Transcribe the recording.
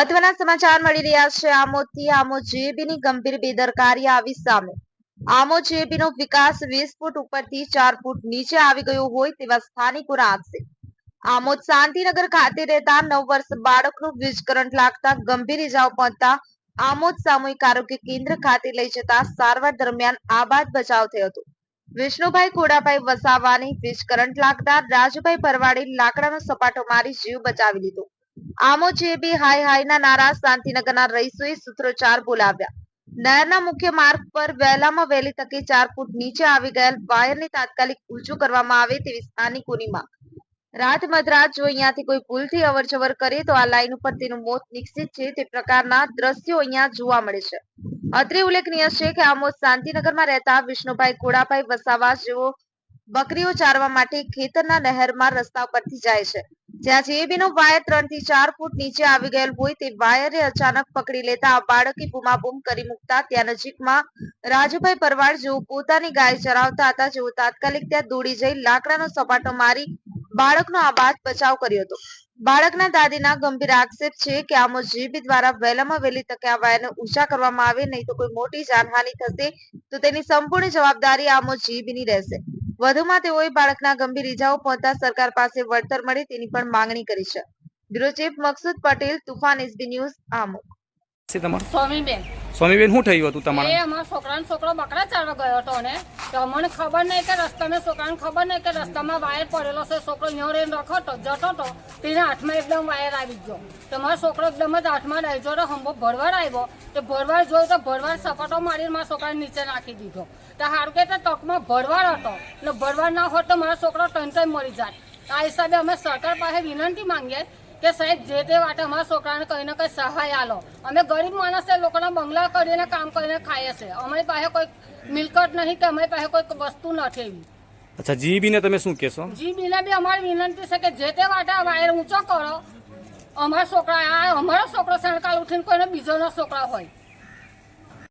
સમાચાર મળી રહ્યા છે. આમોદથી આમોદ જેબીની ગંભીર બેદરકારી આવી સામે. આમોદ જેબીનો વિકાસ વીસ ફૂટ ઉપરથી ચાર ફૂટ નીચે આવી ગયો હોય તેવા સ્થાનિકો આક્ષેપ આમોદ શાંતિનગર ખાતે રહેતા નવ વર્ષ બાળકનું વીજ કરંટ લાગતા ગંભીર ઇજાઓ પહોંચતા આમોદ સામૂહિક આરોગ્ય કેન્દ્ર ખાતે લઈ જતા સારવાર દરમિયાન આબાદ બચાવ થયો હતો. વિષ્ણુભાઈ ખોડાભાઈ વસાવાની વીજ કરંટ લાગતા રાજુભાઈ પરવાડી લાકડાનો સપાટો મારી જીવ બચાવી લીધો. આમો જેબી હાય હાયના નારા શાંતિનગરના રહીશોએ સૂત્રોચ્ચાર બોલાવ્યા. નહેરના મુખ્ય માર્ગ પર વહેલામાં વહેલી તકે ચાર ફૂટ નીચે આવી ગયેલ વાયરને તાત્કાલિક ઊંચું કરવામાં આવે તેવી સ્થાનિકોની માંગ. રાત મધરાત જો અહીંયાથી કોઈ ભૂલથી અવરજવર કરે તો આ લાઈન ઉપર તેનું મોત નિશ્ચિત છે તે પ્રકારના દ્રશ્યો અહીંયા જોવા મળે છે. અત્રે ઉલ્લેખનીય છે કે આમોદ શાંતિનગરમાં રહેતા વિષ્ણુભાઈ કોડાભાઈ વસાવા જેઓ બકરીઓ ચારવા માટે ખેતરના નહેરમાં રસ્તા પરથી જાય છે. જ્યાં જેબીનો વાયર ત્રણથી ચાર ફૂટ નીચે આવી ગયેલ હોય તે વાયરે અચાનક પકડી લેતા આ બાળકે બૂમાબૂમ કરી મૂકતા ત્યાં નજીકમાં રાજુભાઈ પરવાડ જેઓ પોતાની ગાય ચરાવતા હતા, જેઓ તાત્કાલિક ત્યાં દોડી જઈ લાકડાનો સપાટો મારી બાળકનો આબાદ બચાવ કર્યો હતો. બાળકના દાદીના ગંભીર આક્ષેપ છે કે આમો જીબી દ્વારા વહેલામાં વહેલી તકે આ વાયરને ઊંચા કરવામાં આવે, નહીં તો કોઈ મોટી જાનહાનિ થશે, તો તેની સંપૂર્ણ જવાબદારી આમો જીબીની રહેશે. વધુમાં તેઓએ બાળકના ગંભીર ઇજાઓ પહોંચતા સરકાર પાસે વળતર મળે તેની પણ માંગણી કરી છે. Bureau chief Maqsood Patel Toofan SB news આમુક Swamiben. Swamiben શું થયું હતું તમારે? અમારા છોકરાનો છોકરો બકરા ચાલવા ગયો હતો ને. તો અમને ખબર નહીં કે રસ્તામાં છોકરાને ખબર નહીં કે રસ્તામાં વાયર પડેલો છે, છોકરો અહીંયા રહીને રખડતો, જતો તો, તેના હાથમાં એકદમ વાયર આવી ગયો. તો મારો છોકરો એકદમ જ હાથમાં ડાયજો તો હંભો ભરવાડ આવ્યો. તો ભરવાડ જોયું તો ભરવાડ સપાટો મારીને મારા છોકરાને નીચે નાખી દીધો. તો સારું કે તે તકમાં ભરવાડ હતો. એટલે ભરવાડ ના હોત તો મારો છોકરો ટન ટન મરી જાય આ હિસાબે અમે સરકાર પાસે વિનંતી માંગીએ કે સાહેબ જે તે વાટે અમારા છોકરાને કંઈ ને કંઈ સહાય આલો. અમે ગરીબ માણસે લોકોના બંગલા કરીને કામ કરીને ખાઈએ છે અમારી પાસે કોઈ મિલકત નહીં કે અમારી પાસે કોઈ વસ્તુ નથી એવી. અચ્છા જીબીને તમે શું કહેશો? જી બીને બી અમારી વિનંતી છે કે જે તે વાટે આ વાયર ઊંચો કરો અમારા છોકરા આ અમારો છોકરો સણકાલ ઉઠીને કોઈને બીજોનો છોકરા હોય.